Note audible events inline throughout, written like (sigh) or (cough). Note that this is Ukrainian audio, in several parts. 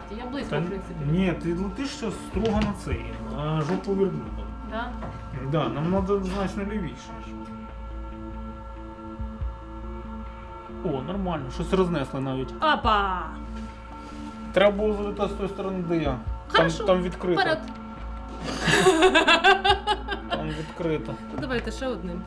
карті. Я близько, Та в принципі. ні, ти летиш ще строго на цей, на жопу верблюда. Да? Да, нам треба значно лівіше. О, нормально, щось рознесли навіть. Опа! Треба було залітати з тої сторони, де я. Там, Хорошо, там відкрито. Вперед! Там відкрито. Ну, давайте ще одним.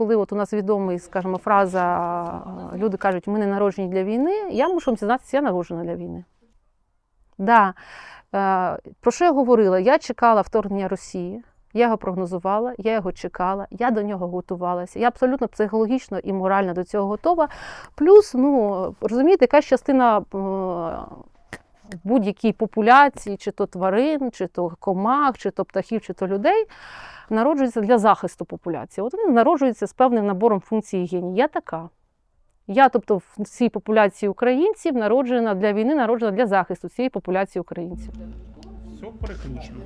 Коли от у нас відомий, скажімо, фраза люди кажуть, ми не народжені для війни, я мушу зізнатися, я народжена для війни. Да. Е, Про що я говорила? Я чекала вторгнення Росії, я його прогнозувала, я його чекала, я до нього готувалася. Я абсолютно психологічно і морально до цього готова. Плюс, ну розумієте, якась частина будь-якій популяції, чи то тварин, чи то комах, чи то птахів, чи то людей, народжується для захисту популяції. От вони народжуються з певним набором функцій генів. Я така. Я, тобто, в цій популяції українців народжена для війни, народжена для захисту цієї популяції українців. Все переключено.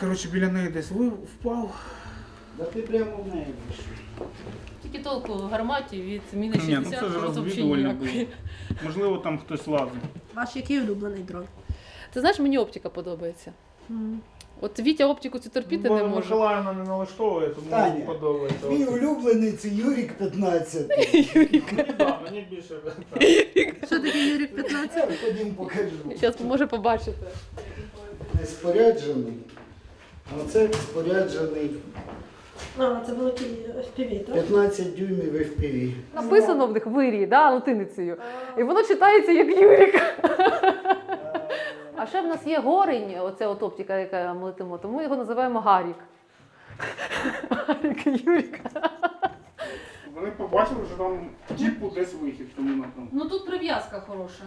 Коротше, біля неї десь ви впав. Да ти прямо в неї вийшов. Тільки толку гарматі від міни Ні, ну 60 це ж просто взагалі розвідувально ніякої. Можливо, там хтось лазить. Ваш який улюблений дрон? Ти знаєш, мені оптика подобається. От Вітя оптику цю терпіти не Бо може. Миколаївна не налаштовує, тому Таня, мені подобається. Мій улюблений це Юрік 15. (laughs) Да, мені більше. так. Що таке Юрік 15? Ходім покажу. Зараз може побачити. Не споряджений. А це споряджений А, це великий FPV, так? 15 дюймів FPV. Написано в них вирії, да, латиницею. І воно читається як Юрік. А ще в нас є горень, оце от оптика, яка ми летимо, тому його називаємо Гарік. Гарік Юрік. Вони побачили, що там типу десь вихід в тому напрямку. Ну тут прив'язка хороша.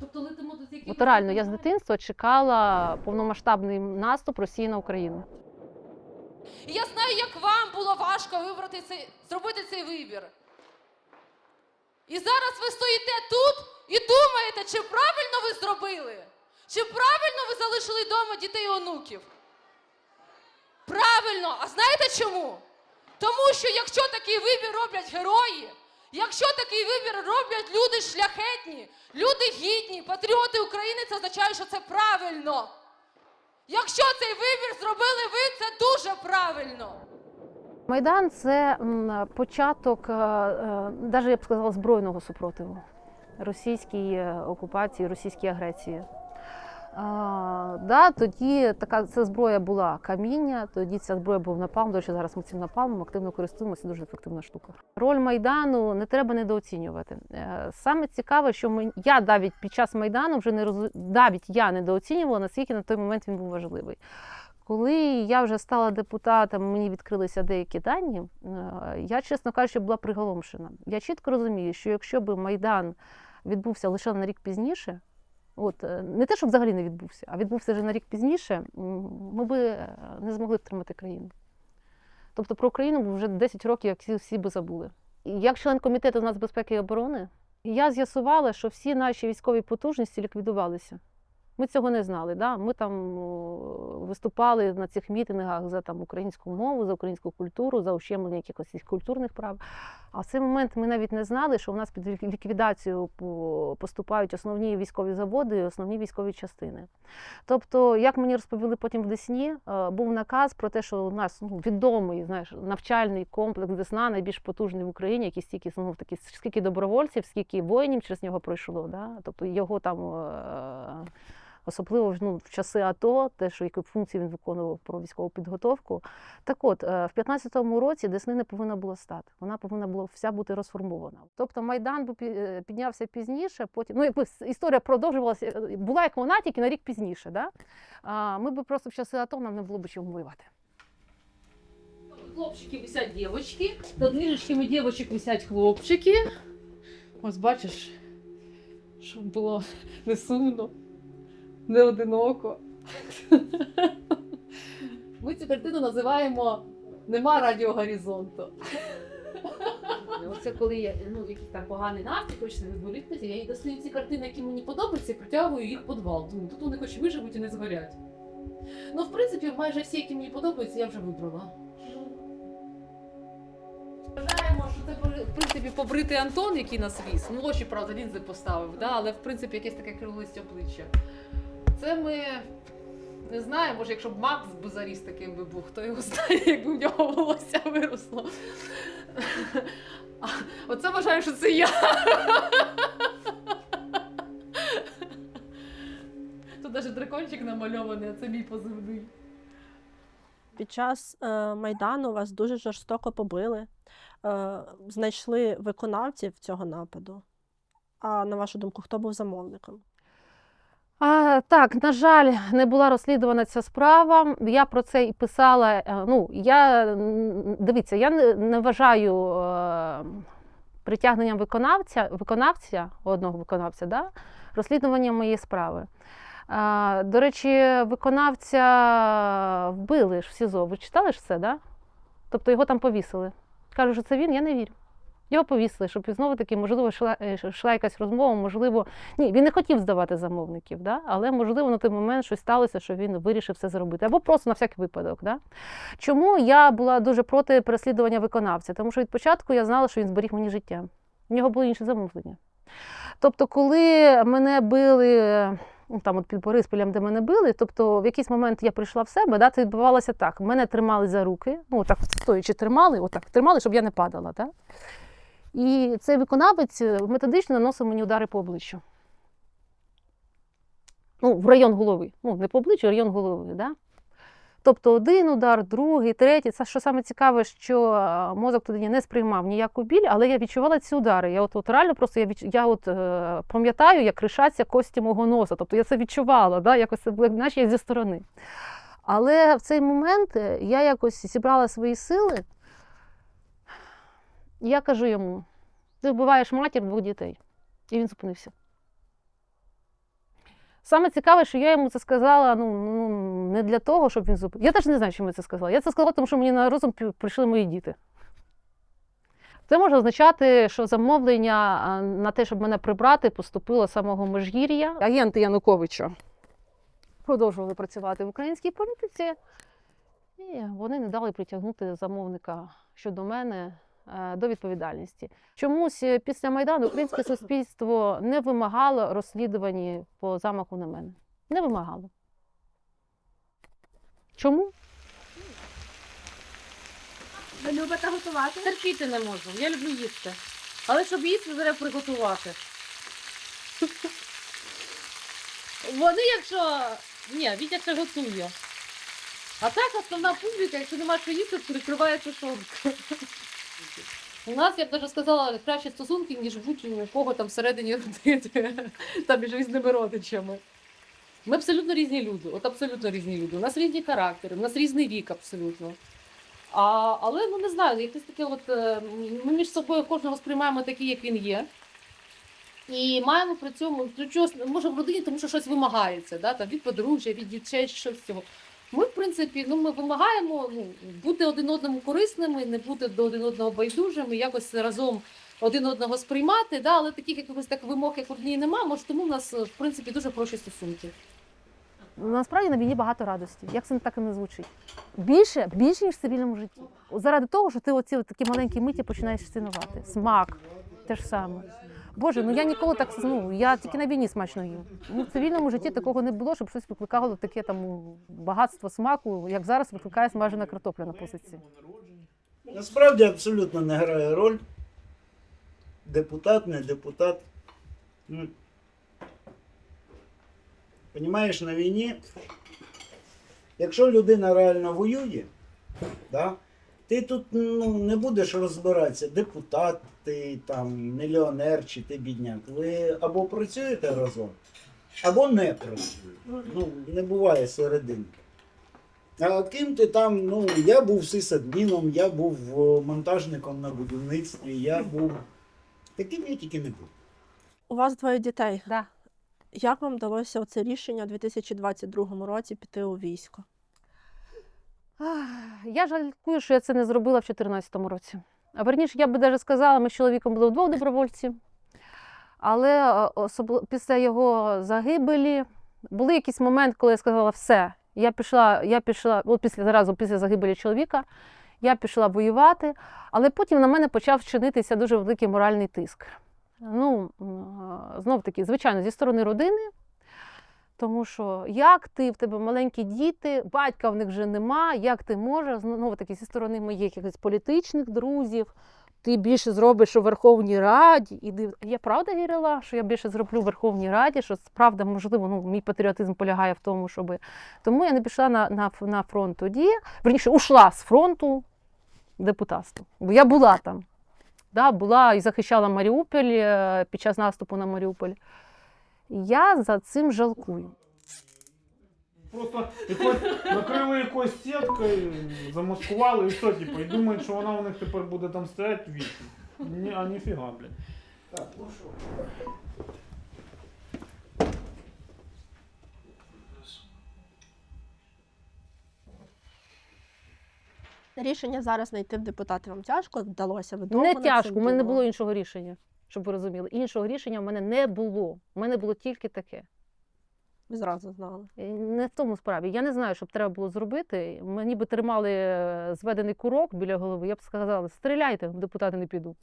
Тобто летимо до яких... От реально, я з дитинства чекала повномасштабний наступ Росії на Україну. І я знаю, як вам було важко вибрати цей, зробити цей вибір. І зараз ви стоїте тут і думаєте, чи правильно ви зробили? Чи правильно ви залишили вдома дітей і онуків? Правильно! А знаєте чому? Тому що якщо такий вибір роблять герої, якщо такий вибір роблять люди шляхетні, люди гідні, патріоти України, це означає, що це правильно. Якщо цей вибір зробили ви, це дуже правильно. Майдан це початок, навіть я б сказала, збройного супротиву російській е, окупації, російській агресії. А, да, тоді така ця зброя була каміння, тоді ця зброя був напалм. До речі, зараз ми цим напалмом активно користуємося, дуже ефективна штука. Роль Майдану не треба недооцінювати. Е, Саме цікаве, що ми, я навіть під час Майдану вже не роз... навіть я недооцінювала, наскільки на той момент він був важливий. Коли я вже стала депутатом, мені відкрилися деякі дані. е, Я, чесно кажучи, була приголомшена. Я чітко розумію, що якщо б Майдан відбувся лише на рік пізніше, от е, не те, що взагалі не відбувся, а відбувся вже на рік пізніше, ми би е, не змогли втримати країну. Тобто про Україну вже 10 років як всі, всі би забули. Як член комітету нацбезпеки і оборони, я з'ясувала, що всі наші військові потужності ліквідувалися. Ми цього не знали. Да? Ми там виступали на цих мітингах за там, українську мову, за українську культуру, за ущемлення якихось культурних прав. А в цей момент ми навіть не знали, що у нас під ліквідацію поступають основні військові заводи і основні військові частини. Тобто, як мені розповіли потім в Десні, е, був наказ про те, що у нас ну, відомий знаєш, навчальний комплекс Десна, найбільш потужний в Україні, який стільки ну, такі, скільки добровольців, скільки воїнів через нього пройшло. Да? Тобто його там. Особливо ну, в часи АТО, те, що які функції він виконував про військову підготовку. Так от, е, в 15-му році Десни не повинна була стати. Вона повинна була вся бути розформована. Тобто Майдан е, піднявся пізніше, потім ну якби історія продовжувалася, е, була як вона, тільки на рік пізніше. Да? Ми би просто в часи АТО нам не було б чим воювати. Хлопчики висять дівчатки, над ліжечками дівчаток висять хлопчики. Ось бачиш, щоб було не сумно, не одиноко. Ми цю картину називаємо Нема радіогоризонту. Оце коли я ну, якийсь там поганий настрій, хочеться відволіктися, я їй достаю ці картини, які мені подобаються, і притягую їх в підвал. Думаю, тут вони хоч виживуть і не згорять. Ну, в принципі, майже всі, які мені подобаються, я вже вибрала. Вважаємо, що це в принципі побритий Антон, який нас віз. Ну, очі, правда, лінзи поставив, да? але в принципі якесь таке криволисті обличчя. Це ми не знаю, може, якщо б Макс би заріс таким би був, хто його знає, якби в нього волосся виросло. Оце вважаю, що це я. Тут навіть дракончик намальований, а це мій позивний. Під час е, Майдану вас дуже жорстоко побили. Е, знайшли виконавців цього нападу. А на вашу думку, хто був замовником? А, так, на жаль, не була розслідувана ця справа. Я про це і писала. е, Ну, я дивіться, я не, вважаю е, притягненням виконавця, виконавця одного виконавця, да, розслідуванням моєї справи. А, до речі, виконавця вбили ж в СІЗО. Ви читали ж це, да? Тобто його там повісили. Кажуть, що це він, я не вірю. Його повісили, щоб знову таки, можливо, йшла, е, йшла якась розмова, можливо, ні, він не хотів здавати замовників, да? але можливо на той момент щось сталося, що він вирішив це зробити. Або просто на всякий випадок. Да? Чому я була дуже проти переслідування виконавця? Тому що від початку я знала, що він зберіг мені життя. У нього були інші замовлення. Тобто, коли мене били. ну, Там от під Бориспілем, де мене били, тобто в якийсь момент я прийшла в себе, да, це відбувалося так. Мене тримали за руки, ну так стоячи тримали, отак тримали, щоб я не падала. Да? І цей виконавець е, методично наносив мені удари по обличчю. Ну, в район голови. Ну, не по обличчю, а район голови. Да? Тобто один удар, другий, третій. Це що саме цікаве, що е, мозок тоді не сприймав ніяку біль, але я відчувала ці удари. Я от, от реально просто я, відч... я от, е, пам'ятаю, як ришаться кості мого носа. Тобто я це відчувала, да? якось це наче я зі сторони. Але в цей момент е, я якось зібрала свої сили. І я кажу йому: ти вбиваєш матір двох дітей. І він зупинився. Саме цікаве, що я йому це сказала ну, ну, не для того, щоб він зупинився. Я теж не знаю, чому я це сказала. Я це сказала, тому що мені на розум прийшли мої діти. Це може означати, що замовлення на те, щоб мене прибрати, поступило самого Межгір'я. Агенти Януковича продовжували працювати в українській політиці, і вони не дали притягнути замовника щодо мене до відповідальності. Чомусь е, після Майдану українське (coughs) суспільство не вимагало розслідування по замаху на мене. Не вимагало. Чому? Ви любите готувати? Терпіти не можу. Я люблю їсти. Але щоб їсти, треба приготувати. (laughs) Вони, якщо. Ні, Вітя ще готує. А так основна публіка, якщо нема що їсти, то прикриває тушонку. У нас, я б навіть сказала, кращі стосунки, ніж будь-у кого там всередині родини, (laughs) там між різними родичами. Ми абсолютно різні люди, от абсолютно різні люди. У нас різні характери, у нас різний вік абсолютно. А, але ну не знаю, якесь таке, от е, ми між собою кожного сприймаємо такий, як він є. І маємо при цьому чогось, може в родині, тому що щось вимагається, да, там, від подружжя, від дітей, щось цього. Ми, в принципі, ну, ми вимагаємо ну, бути один одному корисними, не бути до один одного байдужими, якось разом один одного сприймати, да, але таких якихось так вимог, як одній немає, може, тому в нас, в принципі, дуже хороші стосунки. Насправді на війні багато радості. Як це так і не звучить? Більше, більше, ніж в цивільному житті. Заради того, що ти оці такі маленькі миті починаєш цінувати. Смак, те ж саме. Боже, ну я ніколи так ну, я тільки на війні смачно їм. Ну, в цивільному житті такого не було, щоб щось викликало таке там багатство смаку, як зараз викликає смажена картопля на позиції. Насправді абсолютно не грає роль. Депутат, не депутат. Ну, Понімаєш, на війні, якщо людина реально воює, да, ти тут ну, не будеш розбиратися, депутат, ти там мільйонер чи ти бідняк. Ви або працюєте разом, або не працюєте. Ну, не буває серединки. А ким ти там, ну, я був сисадміном, я був е, монтажником на будівництві, я був. Таким я тільки не був. У вас двоє дітей. Да. Як вам вдалося оце рішення у 2022 році піти у військо? Я жалкую, що я це не зробила в 2014 році. А верніше, я би навіть сказала, ми з чоловіком були вдвох добровольці. Але е, особливо після його загибелі були якийсь момент, коли я сказала, все, я пішла, я пішла, от після зразу після загибелі чоловіка, Я пішла воювати, але потім на мене почав чинитися дуже великий моральний тиск. Ну, знов таки, звичайно, зі сторони родини. Тому що як ти, в тебе маленькі діти, батька в них вже нема, як ти можеш, знову таки, зі сторони моїх якихось політичних друзів, ти більше зробиш у Верховній Раді. І див... Я правда вірила, що я більше зроблю у Верховній Раді, що правда, можливо, ну, мій патріотизм полягає в тому, щоб. Тому я не пішла на, на, на фронт тоді, верніше, ушла з фронту депутатства. Бо я була там. Да, була і захищала Маріуполь е, під час наступу на Маріуполь. Я за цим жалкую. Просто якось накрили якоюсь сіткою, замаскували і все, типу, і думають, що вона у них тепер буде там стояти вічно. Ні, а ніфіга, блядь. Так, ну що? Рішення зараз знайти в депутати вам тяжко, вдалося ви довго Не над тяжко, у мене не думали? було іншого рішення, щоб ви розуміли. Іншого рішення в мене не було. У мене було тільки таке. Ви зразу знали. Не в тому справі. Я не знаю, що б треба було зробити. Мені би тримали е, зведений курок біля голови. Я б сказала, стріляйте, депутати не піду.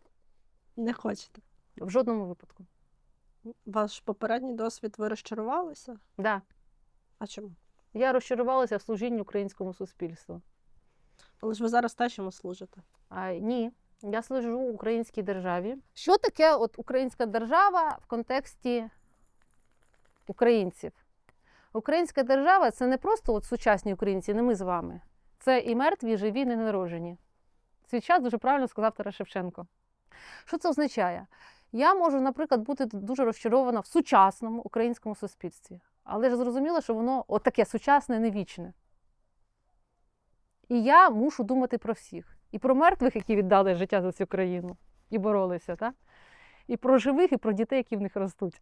Не хочете. В жодному випадку. Ваш попередній досвід ви розчарувалися? Да. А чому? Я розчарувалася в служінні українському суспільству. Але ж ви зараз теж йому служите. А, ні, я служу українській державі. Що таке от українська держава в контексті українців? Українська держава це не просто от сучасні українці, не ми з вами. Це і мертві, і живі, і ненароджені. Свій час дуже правильно сказав Тарас Шевченко. Що це означає? Я можу, наприклад, бути дуже розчарована в сучасному українському суспільстві. Але ж зрозуміло, що воно от таке сучасне, не вічне. І я мушу думати про всіх. І про мертвих, які віддали життя за цю країну і боролися, так? і про живих, і про дітей, які в них ростуть,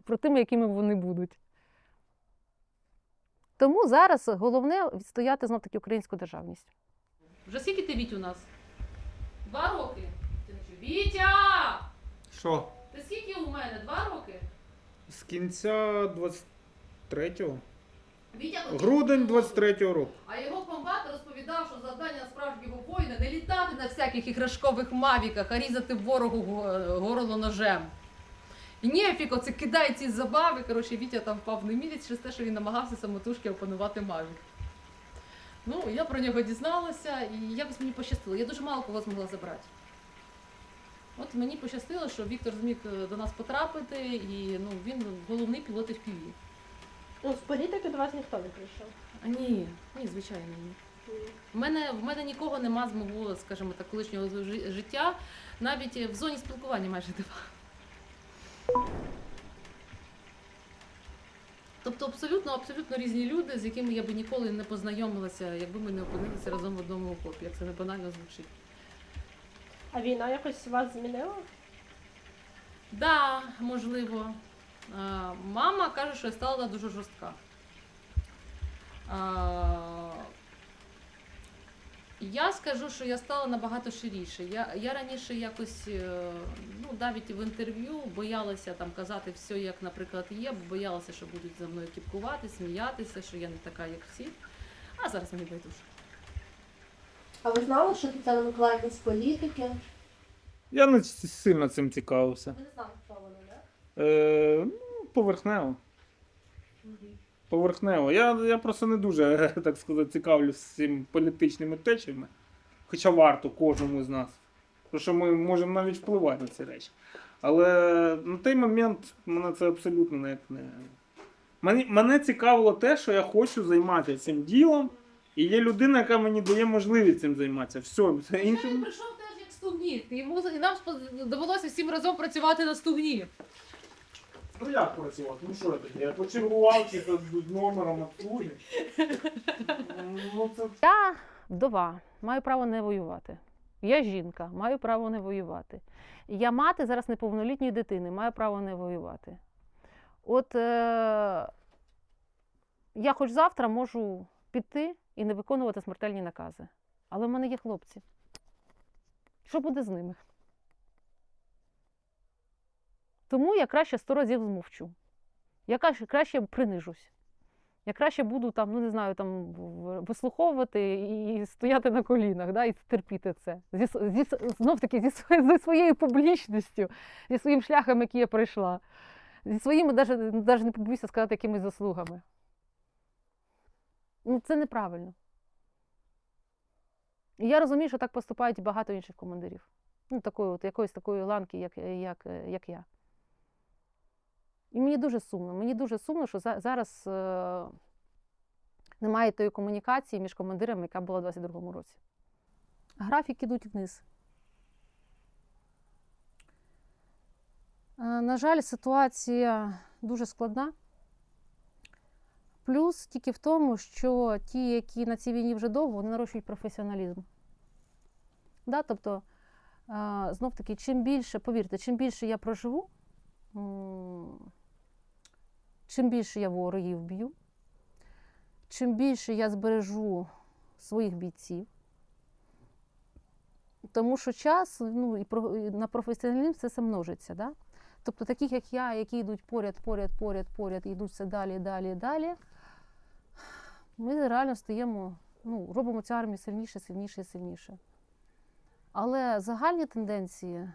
і (laughs) про тими, якими вони будуть. Тому зараз головне відстояти знов таки українську державність. Вже скільки ти Віть у нас? Два роки. Ти не. Вітя! Що? Ти скільки у мене? Два роки? З кінця 23-го? Вітя Грудень 23-го року. А його розповідав, що завдання справжнього воїна не літати на всяких іграшкових мавіках, а різати ворогу горло ножем. І Нєфік оце кидає ці забави. Коротше, Вітя там впав на місяць через те, що він намагався самотужки опанувати мавік. Ну, я про нього дізналася, і якось мені пощастило. Я дуже мало кого змогла забрати. От мені пощастило, що Віктор зміг е, до нас потрапити, і ну, він головний пілот FPV. Ну, з політики до вас ніхто не прийшов. А ні, ні, звичайно, ні. В мене, в мене нікого нема з мого, скажімо так, колишнього життя, навіть в зоні спілкування майже нема. Тобто абсолютно, абсолютно різні люди, з якими я би ніколи не познайомилася, якби ми не опинилися разом в одному окопі, як це не банально звучить. А війна якось вас змінила? Да, можливо. Мама каже, що я стала дуже жорстка. Я скажу, що я стала набагато ширіше. Я, я раніше якось, е, ну, навіть в інтерв'ю боялася там казати все, як, наприклад, є, бо боялася, що будуть за мною кіпкувати, сміятися, що я не така, як всі. А зараз мені байдуже. А ви знали, що Тетяна Миколаївна з політики? Я не сильно цим цікавився. Ви не знали, хто вона, не? Е, ну, поверхнево. Поверхнево. Я, я просто не дуже, (laughs) так сказати, цікавлюсь цим політичними течіями. Хоча варто кожному з нас. Тому що ми можемо навіть впливати на ці речі. Але на той момент мене це абсолютно не. не... Мене, мене цікавило те, що я хочу займатися цим ділом, і є людина, яка мені дає можливість цим займатися. Все, Він інше. прийшов теж як стугнів. Йому і нам довелося всім разом працювати на стугні. Ну як працювати? Ну що я тоді? Я почергував чи з номером обслуги. Ну це Я вдова, маю право не воювати. Я жінка, маю право не воювати. Я мати зараз неповнолітньої дитини, маю право не воювати. От е- я хоч завтра можу піти і не виконувати смертельні накази. Але в мене є хлопці. Що буде з ними? Тому я краще сто разів змовчу. Я краще, краще принижусь. Я краще буду там, ну не знаю, там вислуховувати і стояти на колінах, да, і терпіти це. Зі, зі, знов таки зі, зі своєю публічністю, зі своїм шляхом, який я пройшла, зі своїми, навіть, не побоюся сказати, якимись заслугами. Ну, це неправильно. І я розумію, що так поступають і багато інших командирів. Ну, такої, от, якоїсь такої ланки, як, як, як я. І мені дуже сумно. Мені дуже сумно, що за- зараз е, немає тої комунікації між командирами, яка була у 22-му році. Графіки йдуть вниз. Е, на жаль, ситуація дуже складна. Плюс тільки в тому, що ті, які на цій війні вже довго, вони нарощують професіоналізм. Да, тобто, е, знов таки, чим більше, повірте, чим більше я проживу, чим більше я ворогів б'ю, чим більше я збережу своїх бійців. Тому що час ну, і на професіоналізм це все множиться. Да? Тобто таких, як я, які йдуть поряд, поряд, поряд, поряд, і йдуть все далі, далі, далі, ми реально стаємо, ну, робимо цю армію сильніше, сильніше і сильніше. Але загальні тенденції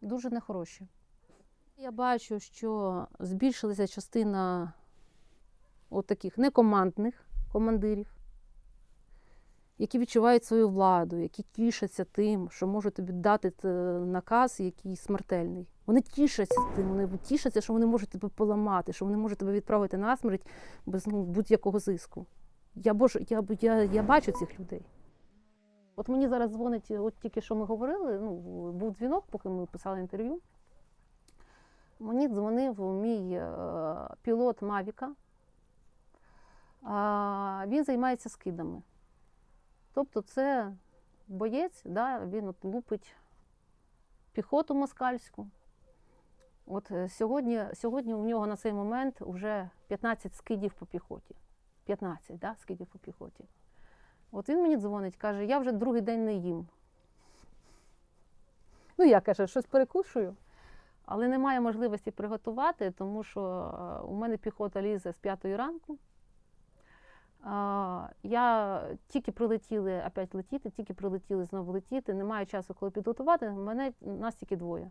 дуже нехороші. Я бачу, що збільшилася частина от таких некомандних командирів, які відчувають свою владу, які тішаться тим, що можуть тобі дати наказ, який смертельний. Вони тішаться тим, вони тішаться, що вони можуть тебе поламати, що вони можуть тебе відправити на смерть без ну, будь-якого зиску. Я, бож, я, я, я бачу цих людей. От мені зараз дзвонить, от тільки що ми говорили, ну, був дзвінок, поки ми писали інтерв'ю. Мені дзвонив мій е, пілот Мавіка. Він займається скидами. Тобто це боєць, да, він от лупить піхоту москальську. От е, сьогодні, сьогодні у нього на цей момент вже 15 скидів по піхоті. 15 да, скидів по піхоті. От він мені дзвонить, каже, я вже другий день не їм. Ну, я каже, щось перекушую, але немає можливості приготувати, тому що е, у мене піхота лізе з п'ятої ранку. Я тільки прилетіли опять летіти, тільки прилетіли знову летіти. Немає часу, коли підготувати. Мене нас тільки двоє.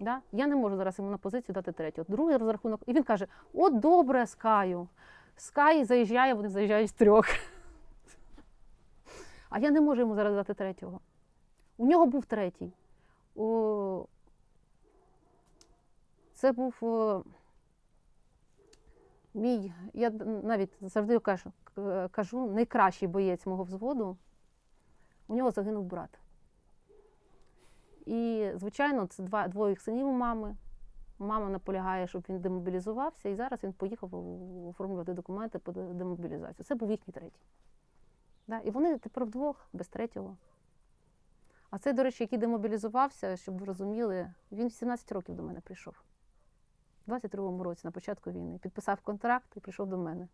Да? Я не можу зараз йому на позицію дати третього. Другий розрахунок. І він каже: от добре, Скаю. Скай заїжджає, вони заїжджають з трьох. (laughs) А я не можу йому зараз дати третього. У нього був третій. О... Це був мій, я навіть завжди кажу, кажу, найкращий боєць мого взводу. У нього загинув брат. І, звичайно, це два, двоє синів у мами. Мама наполягає, щоб він демобілізувався, і зараз він поїхав оформлювати документи по демобілізацію. Це був їхній третій. Да? І вони тепер вдвох, без третього. А цей, до речі, який демобілізувався, щоб ви розуміли, він в 17 років до мене прийшов. У 22-му році, на початку війни. Підписав контракт і прийшов до мене.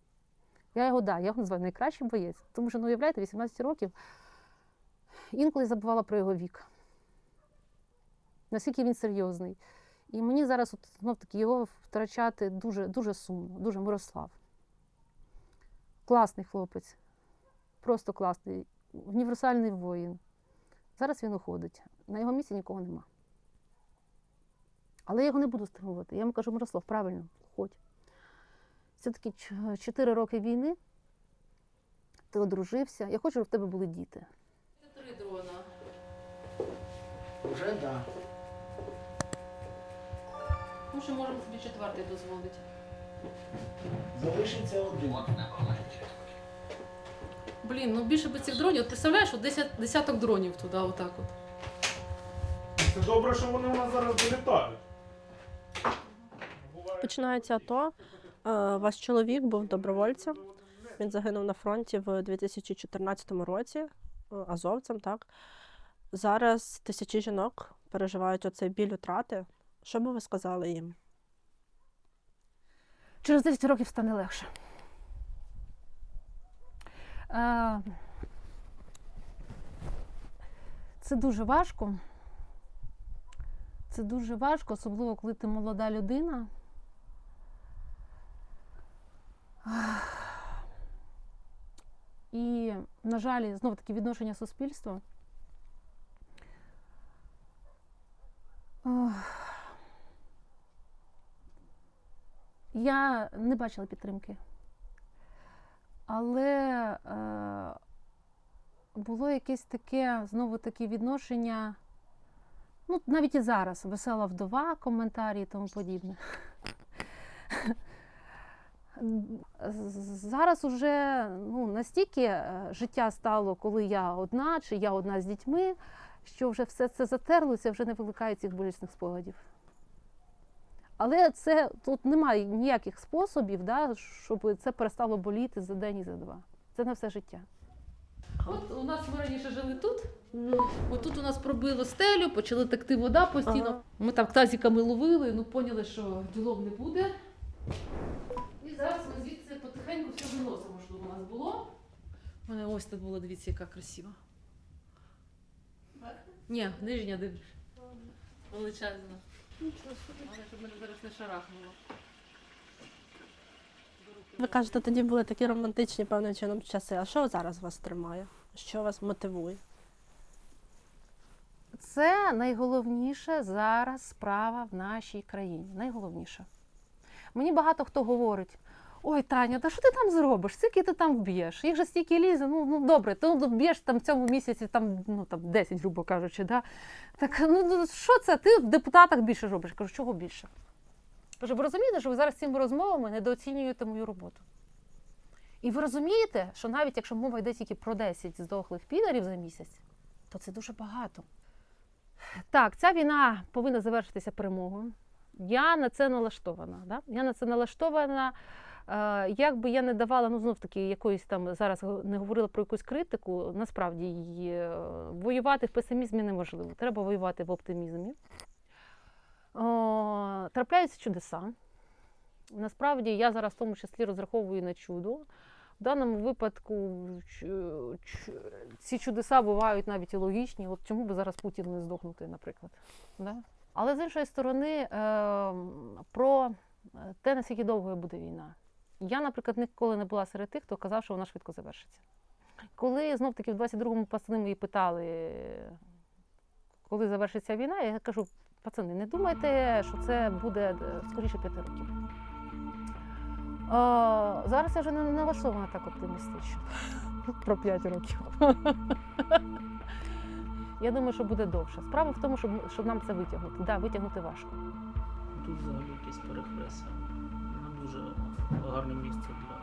Я його, да, я його називаю найкращий боєць. Тому що, ну, уявляєте, 18 років інколи забувала про його вік. Наскільки він серйозний. І мені зараз от, знов таки його втрачати дуже, дуже сумно, дуже Мирослав. Класний хлопець, просто класний, універсальний воїн. Зараз він уходить. На його місці нікого нема. Але я його не буду стримувати. Я йому кажу, Мирослав, правильно, уходь. Все-таки 4 роки війни, ти одружився. Я хочу, щоб в тебе були діти. Три дрона. Вже так. Да. Ну, що можемо собі четвертий дозволити. Залишиться один. Блін, ну більше би цих дронів. От представляєш, от десят, десяток дронів туди, отак от. Це добре, що вони у нас зараз долітають. Починається АТО. Е, Ваш чоловік був добровольцем. Він загинув на фронті в 2014 році е, азовцем. Так зараз тисячі жінок переживають оцей біль утрати. Що би ви сказали їм? Через 10 років стане легше. Це дуже важко. Це дуже важко, особливо коли ти молода людина. І, на жаль, знову таки відношення суспільства. Я не бачила підтримки. Але е, було якесь таке, знову таки, відношення. Ну, навіть і зараз весела вдова, коментарі і тому подібне. (laughs) Зараз уже ну, настільки е, життя стало, коли я одна, чи я одна з дітьми, що вже все це затерлося, вже не викликає цих болісних спогадів. Але це тут немає ніяких способів, да, щоб це перестало боліти за день і за два. Це на все життя. От у нас ми раніше жили тут. От тут у нас пробило стелю, почала текти вода постійно. Ага. Ми там тазиками ловили, ну поняли, що ділов не буде. І зараз ми звідси потихеньку все виносимо, що у нас було. У мене ось тут було, дивіться, яка красива. Ні, нижня дивиш. Величезна. Але щоб мене зараз не шарахнуло. Ви кажете, тоді були такі романтичні певним чином часи. А що зараз вас тримає? Що вас мотивує? Це найголовніше зараз справа в нашій країні. Найголовніше. Мені багато хто говорить: ой, Таня, та що ти там зробиш? Скільки ти там вб'єш? Їх же стільки лізе, ну, ну добре, ти ну, вб'єш там в цьому місяці там, ну, там 10, грубо кажучи. Да? Так ну ну, що це? Ти в депутатах більше робиш? Кажу, чого більше? Кажу, ви розумієте, що ви зараз цими розмовами недооцінюєте мою роботу. І ви розумієте, що навіть якщо мова йде тільки про 10 здохлих підарів за місяць, то це дуже багато. Так, ця війна повинна завершитися перемогою. Я на це налаштована. Да? Я на це налаштована. Е, як би я не давала, ну знов таки, якоїсь там зараз не говорила про якусь критику, насправді е, воювати в песимізмі неможливо. Треба воювати в оптимізмі. О, трапляються чудеса. Насправді я зараз в тому числі розраховую на чудо. В даному випадку ч- ч- ці чудеса бувають навіть і логічні. От чому би зараз Путін не здохнути, наприклад. Да? Але з іншої сторони, е, про те, наскільки довгою буде війна. Я, наприклад, ніколи не була серед тих, хто казав, що вона швидко завершиться. Коли знов таки в 22-му пацани мої питали, коли завершиться війна, я кажу, пацани, не думайте, що це буде е, скоріше п'яти років. Е, зараз я вже не налаштована так оптимістично. (laughs) Про 5 років. (laughs) Я думаю, що буде довше. Справа в тому, щоб, щоб нам це витягнути. Да, витягнути важко. Тут взагалі якесь перехрестя. Не дуже гарне місце для